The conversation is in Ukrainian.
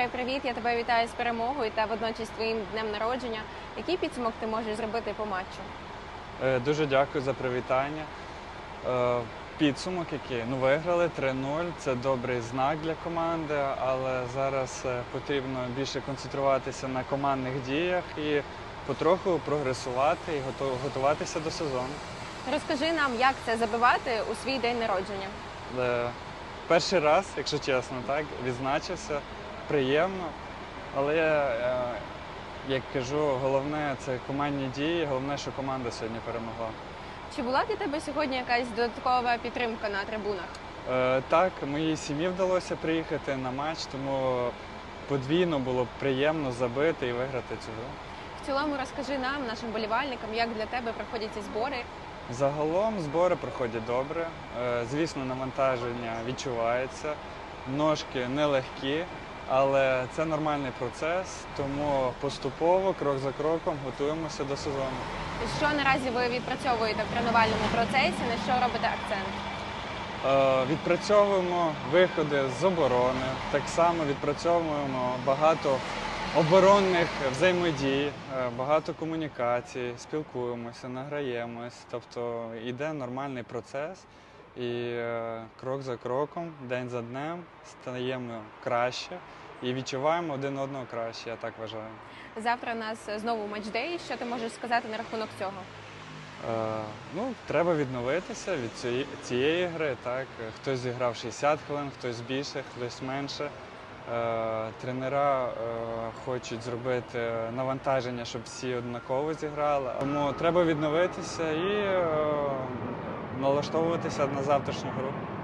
Ігоре, привіт! Я тебе вітаю з перемогою та водночас твоїм днем народження. Який підсумок ти можеш зробити по матчу? Е, Дуже дякую за привітання. Е, Підсумок який? Ну, виграли 3-0. Це добрий знак для команди, але зараз е, потрібно більше концентруватися на командних діях і потроху прогресувати і готуватися до сезону. Розкажи нам, як це забивати у свій день народження. Е, Перший раз, якщо чесно, так, відзначився, приємно. Але е, як кажу, головне це командні дії, головне, що команда сьогодні перемогла. Чи була для тебе сьогодні якась додаткова підтримка на трибунах? Е, Так, моїй сім'ї вдалося приїхати на матч, тому подвійно було приємно забити і виграти цю гру. В цілому розкажи нам, нашим болівальникам, як для тебе проходять ці збори. Загалом збори проходять добре. Е, Звісно, навантаження відчувається, ножки нелегкі, але це нормальний процес, тому поступово, крок за кроком, готуємося до сезону. Що наразі ви відпрацьовуєте в тренувальному процесі, на що робите акцент? Е, Відпрацьовуємо виходи з оборони, так само відпрацьовуємо багато оборонних взаємодій, е, багато комунікацій, спілкуємося, награємось. Тобто йде нормальний процес, і е, крок за кроком, день за днем стаємо краще і відчуваємо один одного краще, я так вважаю. Завтра у нас знову матчдей. Що ти можеш сказати на рахунок цього? Е, ну, треба відновитися від цієї, цієї гри. Так? Хтось зіграв 60 хвилин, хтось більше, хтось менше. Е, тренера е, хочуть зробити навантаження, щоб всі однаково зіграли. Тому треба відновитися і е, налаштовуватися на завтрашню гру.